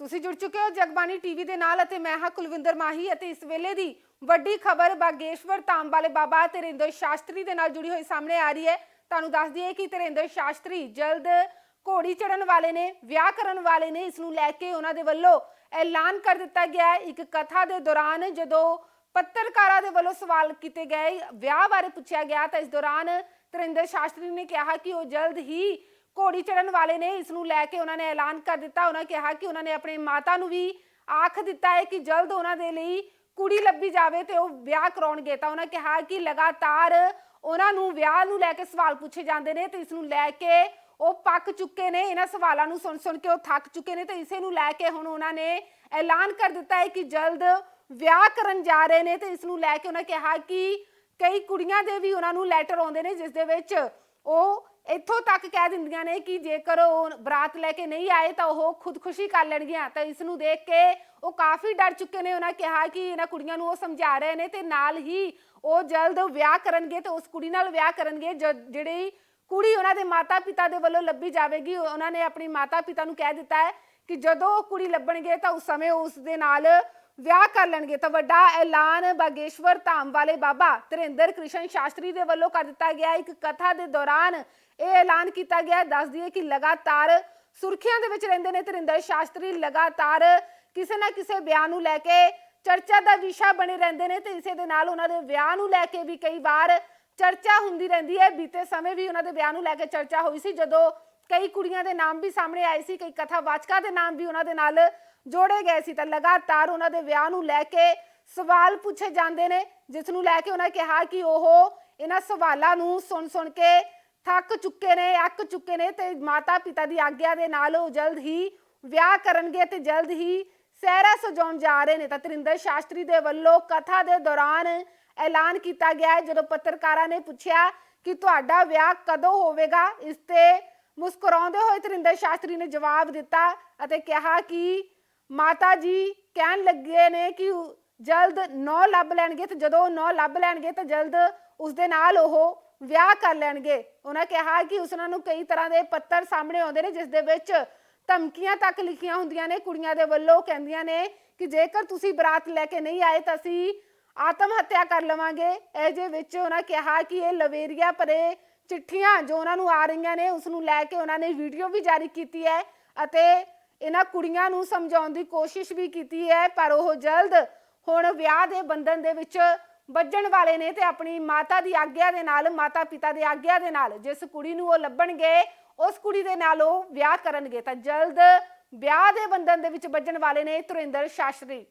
ਤੁਸੀਂ ਜੁੜ ਚੁੱਕੇ ਹੋ ਜਗਬਾਣੀ ਟੀਵੀ ਦੇ ਨਾਲ ਅਤੇ ਮੈਂ ਹਾਂ ਕੁਲਵਿੰਦਰ ਮਾਹੀ ਅਤੇ ਇਸ ਵੇਲੇ ਦੀ ਵੱਡੀ ਖਬਰ ਬਾਗੇਸ਼ਵਰ ਧਾਮ ਵਾਲੇ ਬਾਬਾ ਤੇਰਿੰਦਰ ਸ਼ਾਸਤਰੀ ਦੇ ਨਾਲ ਜੁੜੀ ਹੋਈ ਸਾਹਮਣੇ ਆ ਰਹੀ ਹੈ। ਤੁਹਾਨੂੰ ਦੱਸ ਦਈਏ ਕਿ ਤੇਰਿੰਦਰ ਸ਼ਾਸਤਰੀ ਜਲਦ ਘੋੜੀ ਚੜਨ ਵਾਲੇ ਨੇ, ਵਿਆਹ ਕਰਨ ਵਾਲੇ ਨੇ। ਇਸ ਨੂੰ ਲੈ ਕੇ ਉਹਨਾਂ ਦੇ ਵੱਲੋਂ ਐਲਾਨ ਕਰ ਦਿੱਤਾ ਗਿਆ ਹੈ। ਇੱਕ ਕਥਾ ਦੇ ਦੌਰਾਨ ਜਦੋਂ ਪੱਤਰਕਾਰਾਂ ਦੇ ਵੱਲੋਂ ਸਵਾਲ ਕੀਤੇ ਗਏ, ਵਿਆਹ ਬਾਰੇ ਪੁੱਛਿਆ ਗਿਆ ਤਾਂ ਇਸ ਦੌਰਾਨ ਤਰਿੰਦਰ ਸ਼ਾਸਤਰੀ ਨੇ ਕਿਹਾ ਕਿ ਉਹ ਜਲਦ ਹੀ ਘੋੜੀ ਚੜਨ ਵਾਲੇ ਨੇ ਇਸ ਨੂੰ ਲੈ ਕੇ ਉਹਨਾਂ ਨੇ ਐਲਾਨ ਕਰ ਦਿੱਤਾ। ਉਹਨਾਂ ਕਿਹਾ ਕਿ ਉਹਨਾਂ ਨੇ ਆਪਣੇ ਮਾਤਾ ਨੂੰ ਵੀ ਆਖ ਦਿੱਤਾ ਹੈ ਕਿ ਜਲਦ ਉਹਨਾਂ ਦੇ ਲਈ ਕੁੜੀ ਲੱਭੀ ਜਾਵੇ ਤੇ ਉਹ ਵਿਆਹ ਕਰਾਉਣਗੇ। ਤਾਂ ਉਹਨਾਂ ਕਿਹਾ ਕਿ ਲਗਾਤਾਰ ਉਹਨਾਂ ਨੂੰ ਵਿਆਹ ਨੂੰ ਲੈ ਕੇ ਸਵਾਲ ਪੁੱਛੇ ਜਾਂਦੇ ਨੇ ਤੇ ਇਸ ਨੂੰ ਲੈ ਕੇ ਉਹ ਪੱਕ ਚੁੱਕੇ ਨੇ। ਇਹਨਾਂ ਸਵਾਲਾਂ ਨੂੰ ਸੁਣ ਸੁਣ ਕੇ ਉਹ ਥੱਕ ਚੁੱਕੇ ਨੇ ਤੇ ਇਸੇ ਨੂੰ ਲੈ ਕੇ ਹੁਣ ਉਹਨਾਂ ਨੇ ਐਲਾਨ ਕਰ ਦਿੱਤਾ ਹੈ ਕਿ ਜਲਦ ਵਿਆਹ ਕਰਨ ਜਾ ਰਹੇ ਨੇ ਤੇ ਇਸ ਨੂੰ ਲੈ ਕੇ ਉਹਨਾਂ ਕਿਹਾ ਕਿ ਕਈ ਕੁੜੀਆਂ ਦੇ ਵੀ ਉਹਨਾਂ ਨੂੰ ਲੈਟਰ ਆਉਂਦੇ ਨੇ, ਜਿਸ ਦੇ ਵਿੱਚ ਉਹ ਇੱਥੋਂ ਤੱਕ ਕਹਿ ਦਿੰਦੀਆਂ ਨੇ ਕਿ ਜੇਕਰ ਉਹ ਬਰਾਤ ਲੈ ਕੇ ਨਹੀਂ ਆਏ ਤਾਂ ਉਹ ਖੁਦਕੁਸ਼ੀ ਕਰ ਲੈਣਗੀਆਂ। ਤਾਂ ਇਸ ਨੂੰ ਦੇਖ ਕੇ ਉਹ ਕਾਫੀ ਡਰ ਚੁੱਕੇ ਨੇ। ਉਹਨਾਂ ਕਿਹਾ ਕਿ ਇਹਨਾਂ ਕੁੜੀਆਂ ਨੂੰ ਉਹ ਸਮਝਾ ਰਹੇ ਨੇ ਤੇ ਨਾਲ ਹੀ ਉਹ ਜਲਦ ਵਿਆਹ ਕਰਨਗੇ ਤੇ ਉਸ ਕੁੜੀ ਨਾਲ ਵਿਆਹ ਕਰਨਗੇ। ਜਿਹੜੀ ਕੁੜੀ ਉਹਨਾਂ ਦੇ ਮਾਤਾ ਪਿਤਾ ਦੇ ਵੱਲੋਂ ਲੱਭੀ ਜਾਵੇਗੀ ਉਹਨਾਂ ਨੇ ਆਪਣੀ ਮਾਤਾ ਪਿਤਾ ਨੂੰ ਕਹਿ ਦਿੱਤਾ ਹੈ ਕਿ ਜਦੋਂ ਉਹ ਕੁੜੀ ਲੱਭਣਗੇ ਤਾਂ ਉਸ ਸਮੇਂ ਉਸ ਦੇ ਨਾਲ ਵਿਆਹ ਕਰ ਲੈਣਗੇ, ਤਾਂ ਵੱਡਾ ਐਲਾਨ ਬਾਗੇਸ਼ਵਰ ਧਾਮ ਵਾਲੇ ਬਾਬਾ ਤਰਿੰਦਰ ਕ੍ਰਿਸ਼ਨ ਸ਼ਾਸਤਰੀ ਦੇ ਵੱਲੋਂ ਕਰ ਦਿੱਤਾ ਗਿਆ ਇੱਕ ਕਥਾ ਦੇ ਦੌਰਾਨ ਇਹ ਐਲਾਨ ਕੀਤਾ ਗਿਆ। ਦੱਸ ਦਈਏ ਕਿ ਲਗਾਤਾਰ ਸੁਰਖੀਆਂ ਦੇ ਵਿੱਚ ਰਹਿੰਦੇ ਨੇ ਤਰਿੰਦਰ ਸ਼ਾਸਤਰੀ, ਲਗਾਤਾਰ ਕਿਸੇ ਨਾ ਕਿਸੇ ਬਿਆਨ ਨੂੰ ਲੈ ਕੇ ਚਰਚਾ ਦਾ ਵਿਸ਼ਾ ਬਣੇ ਰਹਿੰਦੇ ਨੇ ਤੇ ਇਸੇ ਦੇ ਨਾਲ ਉਹਨਾਂ ਦੇ ਵਿਆਹ ਨੂੰ ਲੈ ਕੇ ਵੀ ਕਈ ਵਾਰ ਚਰਚਾ ਹੁੰਦੀ ਰਹਿੰਦੀ ਹੈ। ਬੀਤੇ ਸਮੇਂ ਵੀ ਉਹਨਾਂ ਦੇ ਵਿਆਹ ਨੂੰ ਲੈ ਕੇ ਚਰਚਾ ਹੋਈ ਸੀ, ਜਦੋਂ ਕਈ ਕੁੜੀਆਂ ਦੇ ਨਾਮ ਵੀ ਸਾਹਮਣੇ ਆਏ ਸੀ, ਕਈ ਕਥਾਵਾਚਕਾਂ ਦੇ ਨਾਮ ਵੀ ਉਹਨਾਂ ਦੇ ਨਾਲ ਜੋੜੇ ਗਏ ਸੀ ਤਾਂ ਲਗਾਤਾਰ ਉਹਨਾਂ ਦੇ ਵਿਆਹ ਨੂੰ ਲੈ ਕੇ ਸਵਾਲ ਪੁੱਛੇ ਜਾਂਦੇ ਨੇ, ਜਿਸ ਨੂੰ ਲੈ ਕੇ ਉਹਨਾਂ ਕਿਹਾ ਕਿ ਉਹ ਇਹਨਾਂ ਸਵਾਲਾਂ ਨੂੰ ਸੁਣ ਸੁਣ ਕੇ ਥੱਕ ਚੁੱਕੇ ਨੇ, ਅੱਕ ਚੁੱਕੇ ਨੇ ਤੇ ਮਾਤਾ ਪਿਤਾ ਦੀ ਆਗਿਆ ਦੇ ਨਾਲ ਉਹ ਜਲਦ ਹੀ ਵਿਆਹ ਕਰਨਗੇ ਤੇ ਜਲਦ ਹੀ ਸਹਿਰਾ ਸਜਾਉਣ ਜਾ ਰਹੇ ਨੇ। ਤਾਂ ਤਰਿੰਦਰ ਸ਼ਾਸਤਰੀ ਦੇ ਵੱਲੋਂ ਕਥਾ ਦੇ ਦੌਰਾਨ ਐਲਾਨ ਕੀਤਾ ਗਿਆ ਜਦੋਂ ਪੱਤਰਕਾਰਾਂ ਨੇ ਪੁੱਛਿਆ ਕਿ ਤੁਹਾਡਾ ਵਿਆਹ ਕਦੋਂ ਹੋਵੇਗਾ? ਇਸ ਤੇ ਮੁਸਕਰਾਉਂਦੇ ਹੋਏ ਤਰਿੰਦਰ ਸ਼ਾਸਤਰੀ ਨੇ ਜਵਾਬ ਦਿੱਤਾ ਅਤੇ ਕਿਹਾ ਕਿ ਮਾਤਾ ਜੀ ਕਹਿਣ ਲੱਗੇ ਨੇ ਕਿ ਜਲਦ ਨੌ ਲੱਭ ਲੈਣਗੇ ਤੇ ਜਦੋਂ ਨੌ ਲੱਭ ਲੈਣਗੇ ਤਾਂ ਜਲਦ ਉਸ ਦੇ ਨਾਲ ਉਹ ਵਿਆਹ ਕਰ ਲੈਣਗੇ। ਉਹਨਾਂ ਕਿਹਾ ਕਿ ਉਸ ਨੂੰ ਕਈ ਤਰ੍ਹਾਂ ਦੇ ਪੱਤਰ ਸਾਹਮਣੇ ਆਉਂਦੇ ਨੇ, ਜਿਸ ਦੇ ਵਿੱਚ ਧਮਕੀਆਂ ਤੱਕ ਲਿਖੀਆਂ ਹੁੰਦੀਆਂ ਨੇ। ਕੁੜੀਆਂ ਦੇ ਵੱਲੋਂ ਕਹਿੰਦੀਆਂ ਨੇ ਕਿ ਜੇਕਰ ਤੁਸੀਂ ਬਰਾਤ ਲੈ ਕੇ ਨਹੀਂ ਆਏ ਤਾਂ ਅਸੀਂ ਆਤਮ ਹੱਤਿਆ ਕਰ ਲਵਾਂਗੇ। ਇਹ ਜੇ ਵਿੱਚ ਉਹਨਾਂ ਕਿਹਾ ਕਿ ਇਹ ਲਵੇਰੀਆ ਭਰੇ ਚਿੱਠੀਆਂ ਜੋ ਉਹਨਾਂ ਨੂੰ ਆ ਰਹੀਆਂ ਨੇ, ਉਸ ਨੂੰ ਲੈ ਕੇ ਉਹਨਾਂ ਨੇ ਵੀਡੀਓ ਵੀ ਜਾਰੀ ਕੀਤੀ ਹੈ ਅਤੇ ਇਹਨਾਂ ਕੁੜੀਆਂ ਨੂੰ ਸਮਝਾਉਣ ਦੀ ਕੋਸ਼ਿਸ਼ ਵੀ ਕੀਤੀ ਹੈ, ਪਰ ਉਹ ਜਲਦ ਹੁਣ ਵਿਆਹ ਦੇ ਬੰਧਨ ਦੇ ਵਿੱਚ ਵੱਜਣ ਵਾਲੇ ਨੇ ਤੇ ਆਪਣੀ ਮਾਤਾ ਦੀ ਆਗਿਆ ਦੇ ਨਾਲ, ਮਾਤਾ ਪਿਤਾ ਦੀ ਆਗਿਆ ਦੇ ਨਾਲ ਜਿਸ ਕੁੜੀ ਨੂੰ ਉਹ ਲੱਭਣਗੇ, ਉਸ ਕੁੜੀ ਦੇ ਨਾਲ ਉਹ ਵਿਆਹ ਕਰਨਗੇ। ਤਾਂ ਜਲਦ ਵਿਆਹ ਦੇ ਬੰਧਨ ਦੇ ਵਿੱਚ ਵੱਜਣ ਵਾਲੇ ਨੇ ਤੁਰਿੰਦਰ ਸ਼ਾਸਤਰੀ।